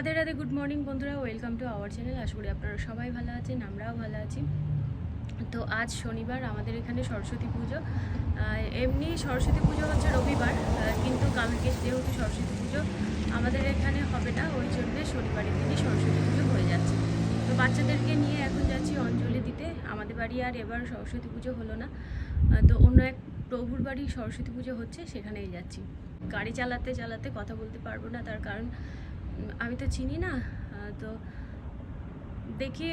Radhe Radhe good morning বন্ধুরা welcome to our channel আশা করি আপনারা সবাই ভালো আছেন, আমরাও ভালো আছি। তো আজ শনিবার, আমাদের এখানে সরস্বতী পুজো। এমনি সরস্বতী পুজো হচ্ছে রবিবার কিন্তু কালকে যেহেতু সরস্বতী পুজো, আমাদের এখানে হবে না, ওই জন্য শনিবারের দিনই সরস্বতী পুজো হয়ে যাচ্ছে। তো বাচ্চাদেরকে নিয়ে এখন যাচ্ছি অঞ্জলি দিতে। আমাদের বাড়ি আর এবার সরস্বতী পুজো হলো না। তো অন্য এক প্রভুর বাড়ি সরস্বতী পুজো হচ্ছে, সেখানেই যাচ্ছি। গাড়ি চালাতে চালাতে কথা বলতে পারব না, তার কারণ আমি তো চিনি না তো দেখি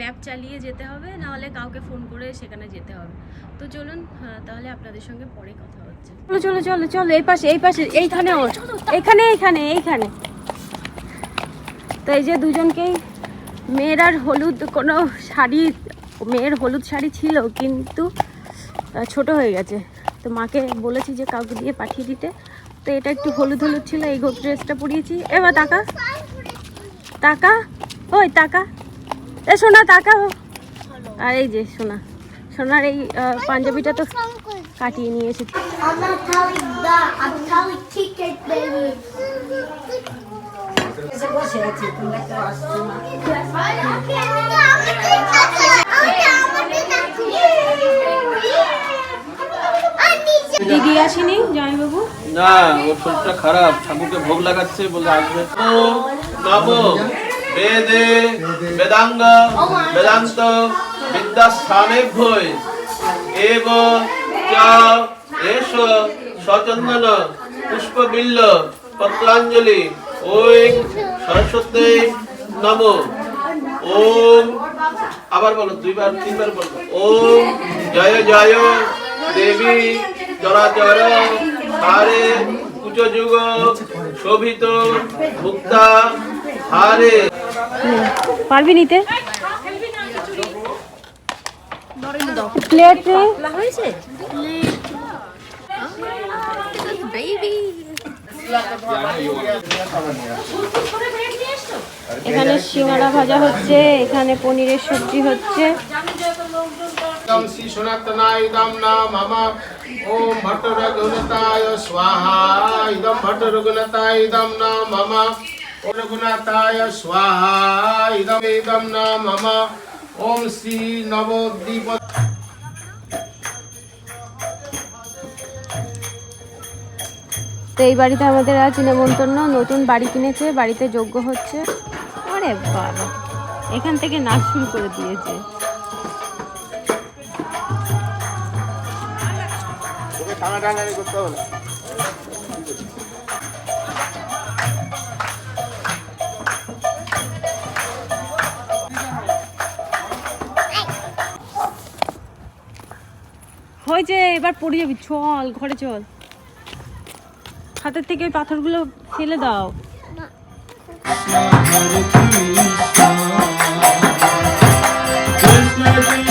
ম্যাপ চালিয়ে যেতে হবে নাহলে কাউকে ফোন করে সেখানে যেতে হবে। তো চলুন তাহলে আপনাদের সঙ্গে পরে কথা হচ্ছে। চলো চলো চলো চলো, এই পাশে এই পাশে, এইখানে এখানে এইখানে এইখানে। তো এই যে দুজনকেই, মেয়ের আর হলুদ কোনো শাড়ি, মেয়ের হলুদ শাড়ি ছিল, কিন্তু ছোট হয়ে গেছে। তো মাকে বলেছি যে কাউকে দিয়ে পাঠিয়ে দিতে। তো এটা একটু হলুদ হলুদ ছিল, এই ড্রেসটা পরিয়েছি। এবার টাকা? টাকা? ওই, টাকা। এ, সোনা, টাকা আর এই যে, সোনা। সোনার এই পাঞ্জাবিটা তো কাটিয়ে নিয়ে এসেছি। দিদি আসেনি জামাইবাবু না, ওর শরীরটা খারাপ। ঠাকুরকে ভোগ লাগাচ্ছে বলে আসবে। নব বেদে, বেদাঙ্গ, বেদান্ত, বিদ্যাস্থানে ভয় সচন্দন ওই সরস্বতী নম। ওম, আবার বলো, দুইবার, তিনবার বলো। ওম, জয় জয়, দেবী চরাচর হারে কুচযুগ শোভিত মুক্তা হারে। পারবি নিতে? প্লেট এখানে সিঙ্গারা ভাজা হচ্ছে, এখানে পনিরের সবজি হচ্ছে। স্বাহা, ইদম ইদম না ওম শ্রী নবদ্বীপ তো এই বাড়িতে আমাদের আজ নেমন্তন্ন নতুন বাড়ি কিনেছে বাড়িতে যোগ্য হচ্ছে। আরে বাবা এখান থেকে নাচ শুরু করে দিয়েছে। হয়েছে এবার পড়ে যাবি চল ঘরে চল। হাতের থেকে ওই পাথরগুলো ফেলে দাও। राम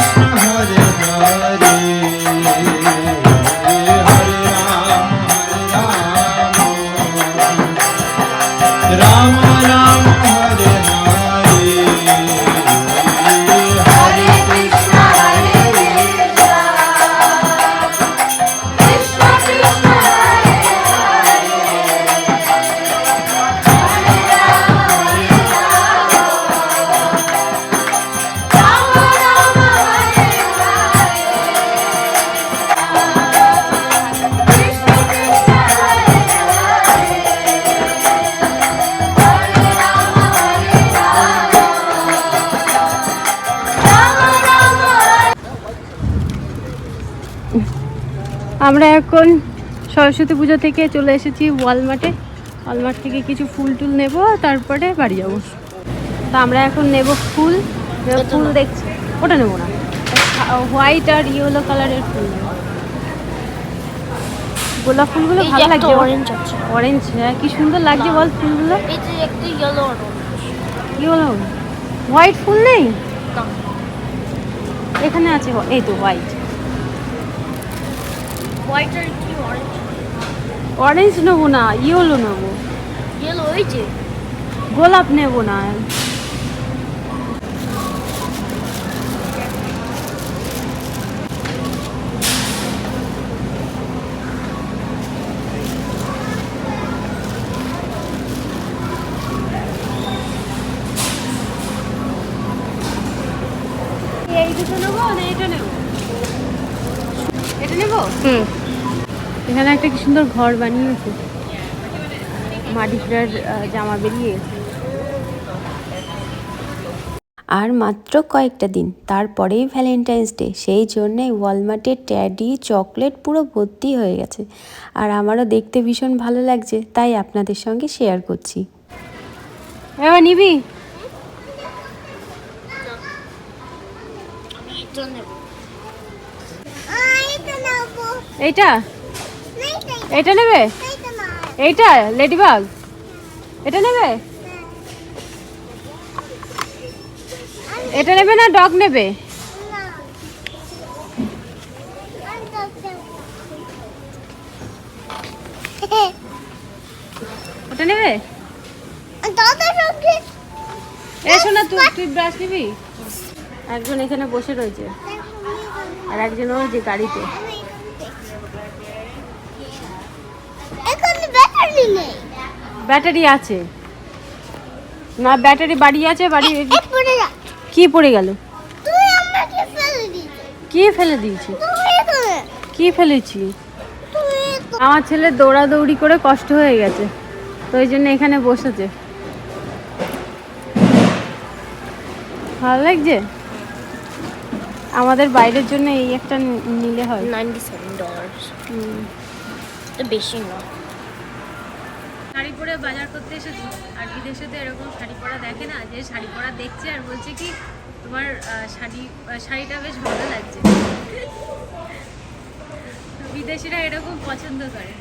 আমরা এখন সরস্বতী পুজো থেকে চলে এসেছি ওয়ালমার্টে। ওয়ালমার্ট থেকে কিছু ফুল টুল নেব তারপরে বাড়ি যাব। তো আমরা এখন নেব ফুল। ফুল দেখছি। ওটা নেব না। হোয়াইট আর ইয়েলো কালারের ফুল। নেব গোলাপ ফুলগুলো ভালো লাগছে। অরেঞ্জ আছে। অরেঞ্জ হ্যাঁ কি সুন্দর লাগছে বল ফুলগুলো। এই যে একটা ইয়েলো হোয়াইট ফুল নেই? এখানে আছে এই তো হোয়াইট व्हाइट और की ऑरेंज ऑरेंज वो ना येलो नो वो येलो जी। गोलाप ने वो ना है। ये तो नो वो नहीं तो नो ये तो नो वो? हम्म। এখানে একটা কি সুন্দর ঘর বানিয়েছে। মাটি ফেরার জামা বেরিয়ে। আর মাত্র কয়েকটা দিন তারপরেই ভ্যালেন্টাইন্স ডে সেই জন্যে ওয়ালমার্টে ট্যাডি চকলেট পুরো ভর্তি হয়ে গেছে। আর আমারও দেখতে ভীষণ ভালো লাগছে তাই আপনাদের সঙ্গে শেয়ার করছি। এবার নিবি। এইটা? এটা নেবে? এইটা লেডিবাগ এটা নেবে? এটা নেবে না, ডগ নেবে? ওটা নেবে? এ শোনা তুই তুই ব্রাশ নিবি? একজন এখানে বসে রয়েছে। আর একজন ওই যে গাড়িতে এখানে ব্যাটারি নেই ব্যাটারি আছে। না ব্যাটারি বাড়ি আছে বাড়ি কি পড়ে গেল? ফেলে কি ফেলে দিয়েছি তুই কি ফেলেছি আমার ছেলে দৌড়াদৌড়ি করে কষ্ট হয়ে গেছে তো ওই জন্য এখানে বসেছে। ভালো লাগছে? আমাদের বাইরের জন্য এই একটা নিলে হয়। নাইনটি সেভেন ডলার্স বেশি না। শাড়ি পরে বাজার করতে এসেছি। আর বিদেশে তো এরকম শাড়ি পরা দেখে না, যে শাড়ি পরা দেখছে আর বলছে কি, তোমার শাড়ি শাড়িটা বেশ ভালো লাগছে। বিদেশিরা এরকম পছন্দ করে।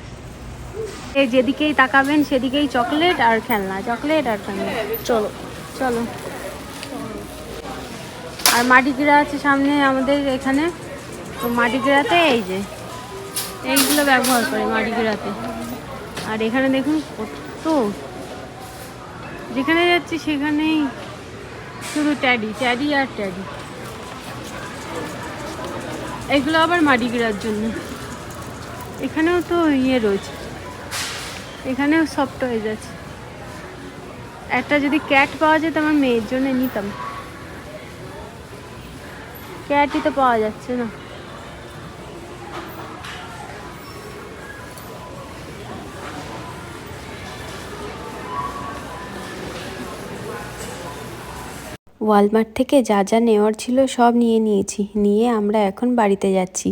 যেদিকেই তাকাবেন, সেদিকেই চকলেট আর খেলনা, চকলেট আর খেলনা। চলো চলো। আর মাটিগিরা আছে সামনে আমাদের এখানে। তো মাটিগিরাতে এই যে, এইগুলো ব্যবহার করে মাটিগিরাতে। আর এখানে দেখুন কত। যেখানে যাচ্ছি সেখানেই শুধু ট্যাডি ট্যাডি আর ট্যাডি। এগুলো আবার মাটি গিরার জন্য। এখানেও তো ইয়ে রয়েছে। এখানেও সফট হয়ে যাচ্ছে একটা যদি ক্যাট পাওয়া যেত আমার মেয়ের জন্য নিতাম। ক্যাটই তো পাওয়া যাচ্ছে না। ওয়ালমার্ট থেকে যা যা নেওয়ার ছিল সব নিয়ে নিয়েছি। নিয়ে আমরা এখন বাড়িতে যাচ্ছি।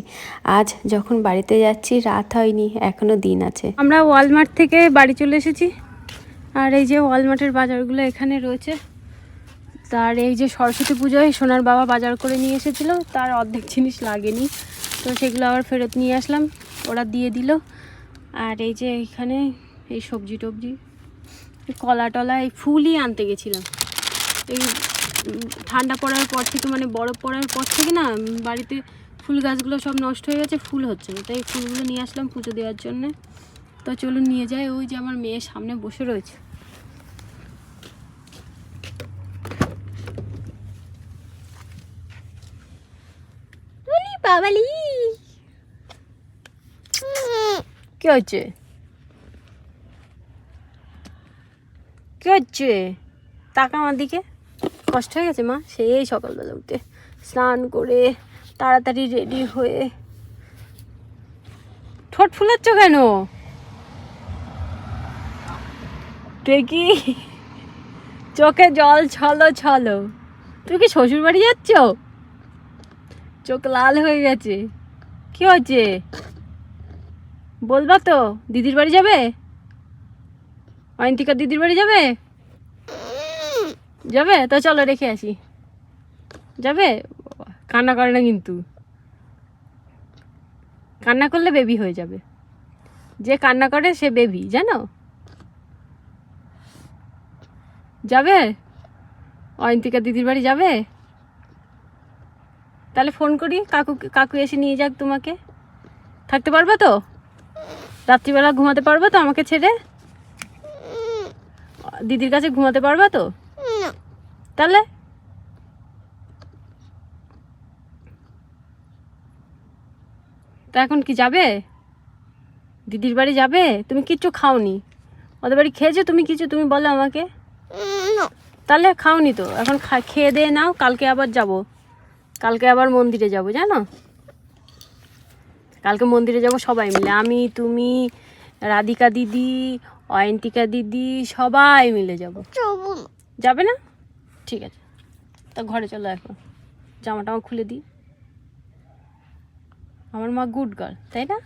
আজ যখন বাড়িতে যাচ্ছি, রাত হয়নি এখনও দিন আছে। আমরা ওয়ালমার্ট থেকে বাড়ি চলে এসেছি। আর এই যে ওয়ালমার্টের বাজারগুলো এখানে রয়েছে, তার এই যে সরস্বতী পুজোয় সোনার বাবা বাজার করে নিয়ে এসেছিল, তার অর্ধেক জিনিস লাগেনি। তো সেগুলো আবার ফেরত নিয়ে আসলাম, ওরা দিয়ে দিল। আর এই যে এখানে এই সবজি টবজি, কলা টলা, এই ফুলই আনতে গেছিলাম। এই ঠান্ডা পড়ার পর থেকে মানে বরফ পড়ার পর থেকে না বাড়িতে ফুল গাছগুলো সব নষ্ট হয়ে গেছে ফুল হচ্ছে না। তাই ফুলগুলো নিয়ে আসলাম পুজো দেওয়ার জন্যে। তো চলুন নিয়ে যাই ওই যে আমার মেয়ের সামনে বসে রয়েছে। ওলি বাবালি। কি হচ্ছে? কি হচ্ছে? তাকা আমার দিকে। কষ্ট হয়ে গেছে মা? সেই সকালবেলা উঠে স্নান করে তাড়াতাড়ি রেডি হয়ে ঠোঁট ফুলাচ্ছ কেন? কি চোখে জল ছলো ছলো? তুই কি শ্বশুর বাড়ি যাচ্ছ? চোখ লাল হয়ে গেছে। কি হয়েছে? বলবা তো, দিদির বাড়ি যাবে? অয়ন্তিকা দিদির বাড়ি যাবে? যাবে? তো চলো রেখে আসি। যাবে? কান্না করে না কিন্তু। কান্না করলে বেবি হয়ে যাবে। যে কান্না করে, সে বেবি জানো? যাবে? অয়ন্তিকা দিদির বাড়ি যাবে? তাহলে ফোন করি, কাকু কাকু এসে নিয়ে যাক তোমাকে। থাকতে পারবে তো? রাত্রিবেলা ঘুমাতে পারবে তো আমাকে ছেড়ে? দিদির কাছে ঘুমাতে পারবে তো? তাহলে? তা এখন কি যাবে? দিদির বাড়ি যাবে? তুমি কিচ্ছু খাওনি। ওদের বাড়ি খেয়েছো? তুমি কিছু? তুমি বলো আমাকে। তাহলে খাওনি তো। এখন খেয়ে দিয়ে নাও কালকে আবার যাব। কালকে আবার মন্দিরে যাব জানো? কালকে মন্দিরে যাব সবাই মিলে। আমি তুমি রাধিকা দিদি অয়ন্তিকা দিদি সবাই মিলে যাব। যাবে না? ঠিক আছে। তা ঘরে চলো এখন। জামা টামা খুলে দিই। আমার মা গুড গার্ল তাই না?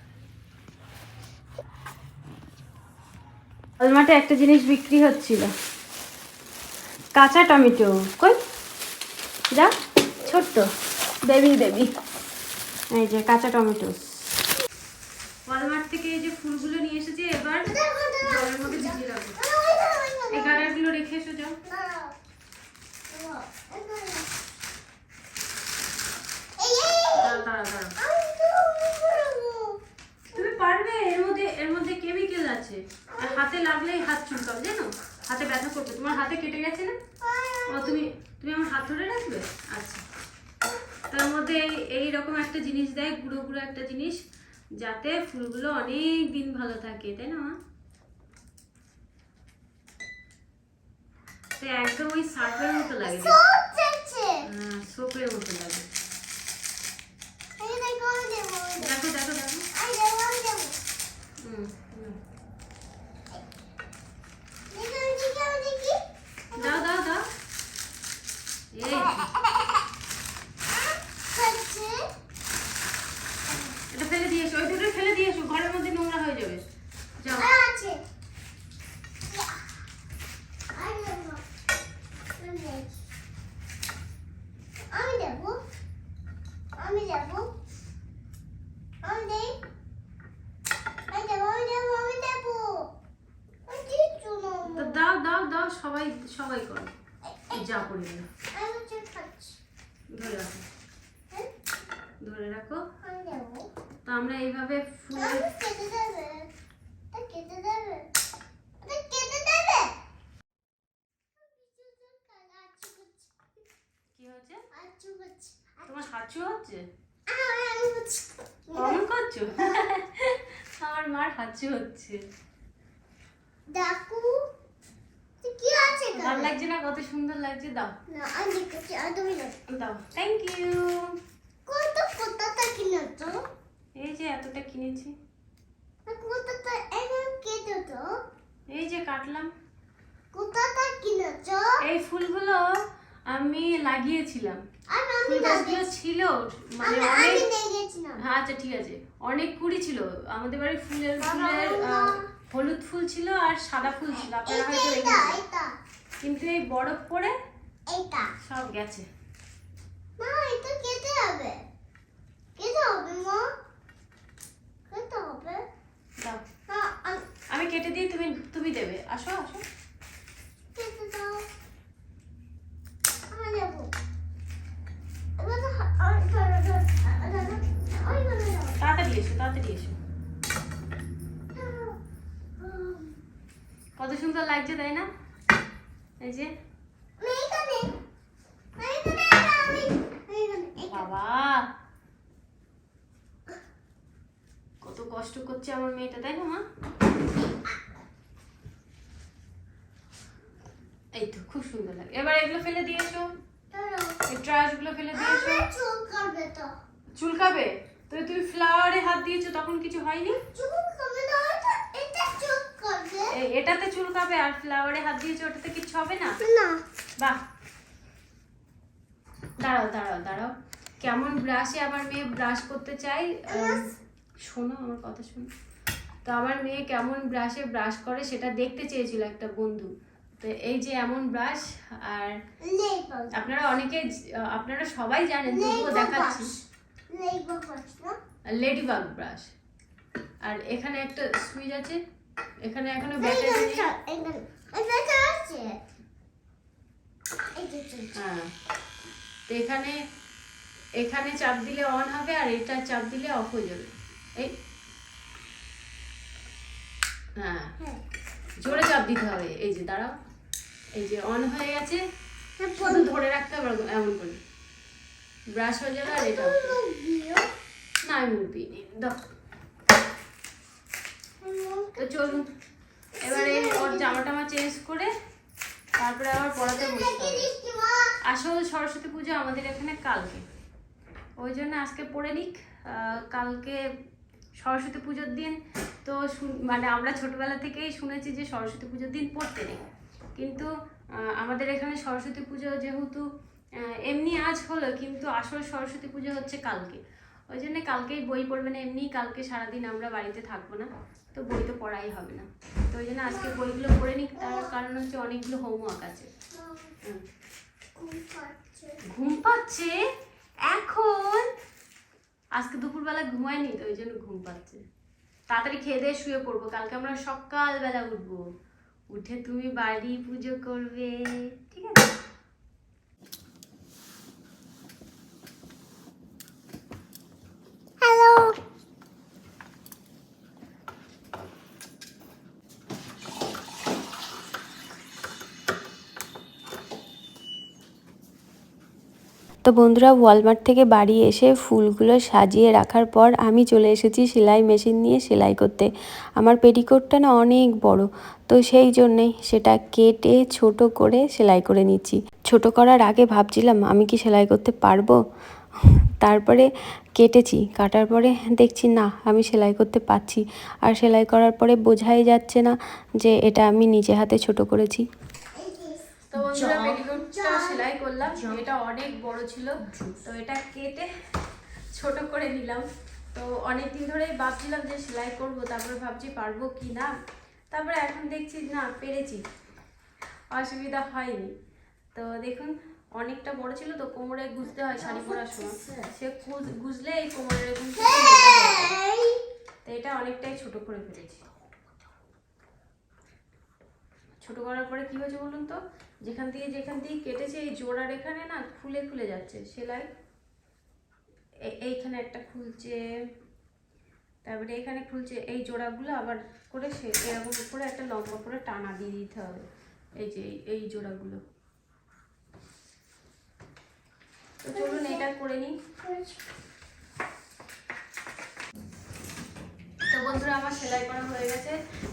অলমাটে একটা জিনিস বিক্রি হচ্ছিল। কাঁচা টমেটো। কই? যা ছোট্ট। দেবী দেবী। এই যে কাঁচা টমেটো। ওয়ালমার্ট থেকে এই যে ফুলগুলো নিয়ে এসেছি এবার জলের মধ্যে ভিজিয়ে রাখব এই গাডারগুলো রেখে এসো যাও দাঁড়াও, দাঁড়াও, দাঁড়াও। তুমি পারবে এর মধ্যে এর মধ্যে কেমিক্যাল আছে আর হাতে লাগলেই হাত চুলকাবে জানো হাতে ব্যথা করবে তোমার হাতে কেটে গেছে না ও তুমি তুমি আমার হাত ধরে রাখবে আচ্ছা তার মধ্যে এই এই রকম একটা জিনিস দেয় গুঁড়ো গুঁড়ো একটা জিনিস যাতে ফুলগুলো অনেক দিন ভালো থাকে তাই না মা? তো একদম ওই সার্ফের মতো লাগে হ্যাঁ সোপের মতো লাগে দেখো দেখো দেখো হুম হুম। দাও দাও দাও এই এটা ফেলে দিয়ে এসো ওই দুটো ফেলে দিয়ে এসো ঘরের মধ্যে নোংরা হয়ে যাবে যাও আমি দেবো আমি দেবো আমি দেই আমি দেবো আমি দেবো আমি দেবো আমি কিচ্ছু নেব তো দাও দাও দাও সবাই সবাই করো। যা করে খাচ্ছি। ধরে রাখো। হ্যাঁ? ধরে রাখো। তো আমরা এইভাবে ফুল তোমার হাঁচু হচ্ছে? করছি? আমার মার হাঁচু হচ্ছে। ডাকু। ভালো লাগছে না? কত সুন্দর লাগছে। দাও। না আমি দেখছি আর তুমি দাও। থ্যাংক ইউ কত কোথাটা কিনেছো? এই যে এতটা কিনেছি। এমন কেটে তো এই যে কাটলাম। কোথাটা কিনেছো? এই ফুলগুলো আমি লাগিয়েছিলাম। ফুল গাছগুলো ছিল মানে অনেক হ্যাঁ আচ্ছা ঠিক আছে। অনেক কুড়ি ছিল। আমাদের বাড়ি ফুলের ফুলের হলুদ ফুল ছিল আর সাদা ফুল ছিল। আপনারা হয়তো কিন্তু এই বরফ পড়ে এটা সব গেছে মা এটা কেটে হবে কেটে হবে মা কেটে হবে দাও হ্যাঁ আমি কেটে দিই তুমি তুমি দেবে আসো আসো কেটে দাও আমি দেবো তাড়াতাড়ি এসো তাড়াতাড়ি এসো কত সুন্দর লাগছে তাই না এই যে। কত কষ্ট করছে আমার মেয়েটা না মা? এই তো, খুব সুন্দর লাগে। এবার এগুলো ফেলে দিয়েছ? এই ফেলে দিয়েছ? চুলকাবে তো তুমি ফ্লাওয়ারে হাত দিয়েছ, তখন কিছু হয়নি? চুল করবে না এটা এটা চুল করবে এ- এটাতে চুলকাবে আর ফ্লাওয়ারে হাত দিয়েছ ওটাতে কিছু হবে না? না। বাহ। দাঁড়াও দাঁড়াও দাঁড়াও। কেমন ব্রাশে আমার মেয়ে ব্রাশ করতে চাই শোনো আমার কথা শোনো। তো আমার মেয়ে কেমন ব্রাশে ব্রাশ করে সেটা দেখতে চেয়েছিল একটা বন্ধু। তো এই যে এমন ব্রাশ আর আপনারা অনেকে আপনারা সবাই জানেন তবুও দেখাচ্ছি। লেবল বাস না? লেডি বাগ ব্রাশ আর এখানে একটা সুইচ আছে। এখানে এখনও ব্যাটারি হ্যাঁ। তো এখানে এখানে চাপ দিলে অন হবে আর এটা চাপ দিলে অফ হয়ে যাবে। এই। হ্যাঁ। জোরে চাপ দিতে হবে। এই যে দাঁড়াও। এই যে অন হয়ে গেছে। শুধু ধরে রাখতে হবে এমন করে। ব্রাশ হয়ে যাবে আর এটা। না আমি দাও। তো চলুন, এবারে ওর জামা টামা চেঞ্জ করে তারপরে আবার পড়াতে বসতে আসল সরস্বতী পুজো আমাদের এখানে কালকে। ওই জন্য আজকে পড়ে নিক কালকে সরস্বতী পুজোর দিন। তো মানে আমরা ছোটবেলা থেকেই শুনেছি যে সরস্বতী পুজোর দিন পড়তে নেই। কিন্তু আমাদের এখানে সরস্বতী পুজো যেহেতু এমনি আজ হলো, কিন্তু আসল সরস্বতী পুজো হচ্ছে কালকে। ওই জন্য কালকেই বই পড়বে না এমনি কালকে সারাদিন আমরা বাড়িতে থাকব না তো বই তো পড়াই হবে না। তো ওই জন্য আজকে বইগুলো পড়ে নিক তার কারণ হচ্ছে অনেকগুলো হোমওয়ার্ক আছে। ঘুম পাচ্ছে। ঘুম পাচ্ছে? এখন? আজকে দুপুরবেলা ঘুমায়নি তো ওই জন্য ঘুম পাচ্ছে। তাড়াতাড়ি খেয়ে দিয়ে শুয়ে পড়ব কালকে আমরা সকালবেলা উঠবো। উঠে তুমি বাড়ি পুজো করবে ঠিক আছে? তো বন্ধুরা ওয়ালমার্ট থেকে বাড়ি এসে ফুলগুলো সাজিয়ে রাখার পর আমি চলে এসেছি সেলাই মেশিন নিয়ে সেলাই করতে। আমার পেটিকোটটা না অনেক বড় তো সেই জন্যেই সেটা কেটে ছোট করে সেলাই করে নিচ্ছি। ছোট করার আগে ভাবছিলাম আমি কি সেলাই করতে পারব? তারপরে কেটেছি কাটার পরে দেখছি না আমি সেলাই করতে পারছি। আর সেলাই করার পরে বোঝাই যাচ্ছে না যে এটা আমি নিজে হাতে ছোট করেছি। তো বন্ধুরা সেলাই করলাম এটা অনেক বড় ছিল তো এটা কেটে ছোট করে নিলাম। তো অনেক দিন ধরেই ভাবছিলাম যে সেলাই করব তারপরে ভাবছি পারব কি না? তারপরে এখন দেখছি না পেরেছি। অসুবিধা হয়নি। তো দেখুন অনেকটা বড় ছিল তো কোমরে গুজতে হয় শাড়ি পরার সময়। সে গুজ- গুজলে এই কোমরে এরকম কিছু মোটা যায়। তো এটা অনেকটাই ছোট করে ফেলেছি। ছোট করার পরে কি হয়েছে বলুন তো? যেখান থেকে যেখান থেকে কেটেছে এই জোড়ার এখানে না খুলে খুলে যাচ্ছে। সেলাই এইখানে একটা খুলছে, তারপরে এখানে খুলছে, এই জোড়াগুলো আবার করে সে এরকম করে একটা লম্বা করে টানা দিয়ে দিতে হবে। এই যে এই- এই জোড়াগুলো। তো চলুন এটা করে নিই। তো বন্ধুরা, আমার সেলাই করা হয়ে গেছে।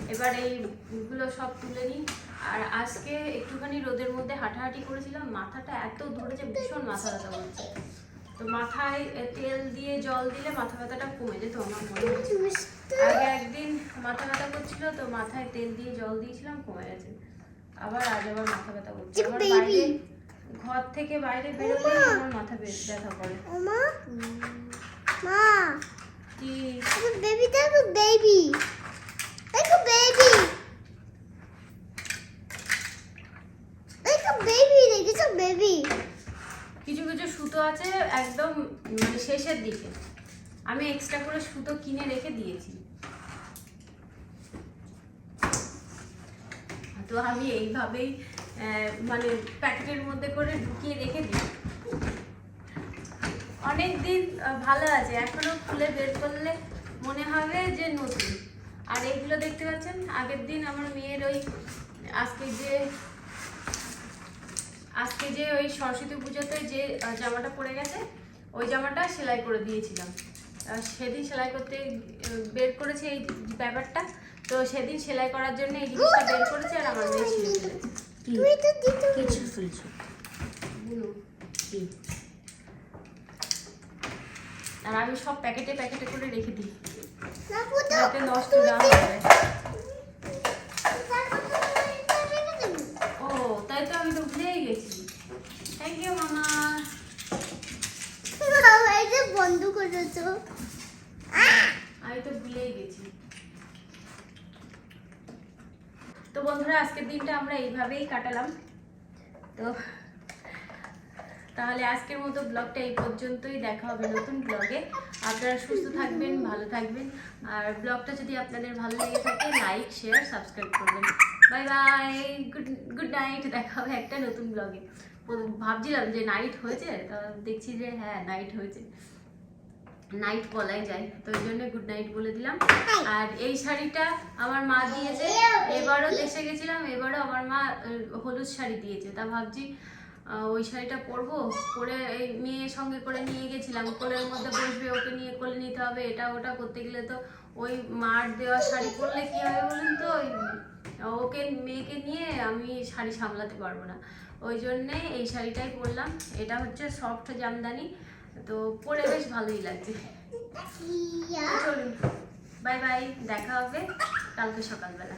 এবার এইগুলো সব তুলে নিই। আর আজকে একটুখানি রোদের মধ্যে হাঁটাহাঁটি করেছিলাম মাথাটা এত ধরেছে ভীষণ মাথা ব্যথা করছে। তো মাথায় তেল দিয়ে জল দিলে মাথা ব্যথাটা কমে যেত আমার মনে হচ্ছে। আগে একদিন মাথা ব্যথা করছিল তো মাথায় তেল দিয়ে জল দিয়েছিলাম কমে গেছে। আবার আজ আবার মাথা ব্যথা করছে। আমার বাইরে ঘর থেকে বাইরে বেরোলেই আমার মাথা ব্যথা করে। মা মা কি বেবি দেখো বেবি দেখো বেবি দেখো বেবি দেখেছ বেবি কিছু কিছু সুতো আছে একদম মানে শেষের দিকে। আমি এক্সট্রা করে সুতো কিনে রেখে দিয়েছি। তো আমি এইভাবেই মানে প্যাকেটের মধ্যে করে ঢুকিয়ে রেখে দিই। অনেক দিন ভালো আছে। এখনও খুলে বের করলে মনে হবে যে নতুন। আর এইগুলো দেখতে পাচ্ছেন? আগের দিন আমার মেয়ের ওই আজকে যে আজকে যে ওই সরস্বতী পুজোতে যে জামাটা পড়ে গেছে ওই জামাটা সেলাই করে দিয়েছিলাম। সেদিন সেলাই করতে বের করেছে এই ব্যাপারটা। তো সেদিন সেলাই করার জন্য এই জিনিসটা বের করেছে আর আমার মেয়ে ছিঁড়ে ফেলেছে? কিছু ফেলছো আর আমি সব প্যাকেটে প্যাকেটে করে রেখে দিই। যাতে নষ্ট না হয় ও তাই তো আমি তো ভুলেই গেছি থ্যাংক ইউ মামা এই যে বন্ধ করেছ আমি তো ভুলেই গেছি। তো বন্ধুরা, আজকের দিনটা আমরা এইভাবেই কাটালাম। তো তাহলে আজকের মতো ব্লগটা এই পর্যন্তই। দেখা হবে নতুন ব্লগে। আপনারা সুস্থ থাকবেন, ভালো থাকবেন। আর ব্লগটা যদি আপনাদের ভালো লেগে থাকে, লাইক, শেয়ার, সাবস্ক্রাইব করবেন। Bye bye, good good night. দেখা হবে একটা নতুন ব্লগে। ভাবছিলাম যে নাইট হয়েছে, তা দেখছি যে হ্যাঁ নাইট হয়েছে। নাইট বলাই যায়। তো ওই জন্য গুড নাইট বলে দিলাম। আর এই শাড়িটা আমার মা দিয়েছে। এবারও দেশে গেছিলাম, এবারও আমার মা হলুদ শাড়ি দিয়েছে। তা ভাবছি ওই শাড়িটা পরবো? পরে এই মেয়ে সঙ্গে করে নিয়ে গেছিলাম। কোলের মধ্যে বসবে, ওকে নিয়ে কোলে নিতে হবে, এটা ওটা করতে গেলে তো ওই মার দেওয়া শাড়ি পরলে কি হবে বলুন তো? ওই, ওকে, মেয়েকে নিয়ে আমি শাড়ি সামলাতে পারব না। ওই জন্যে এই শাড়িটাই পরলাম। এটা হচ্ছে সফট জামদানি। তো পড়ে বেশ ভালোই লাগছে। চলুন বাই বাই দেখা হবে কালকে সকালবেলা।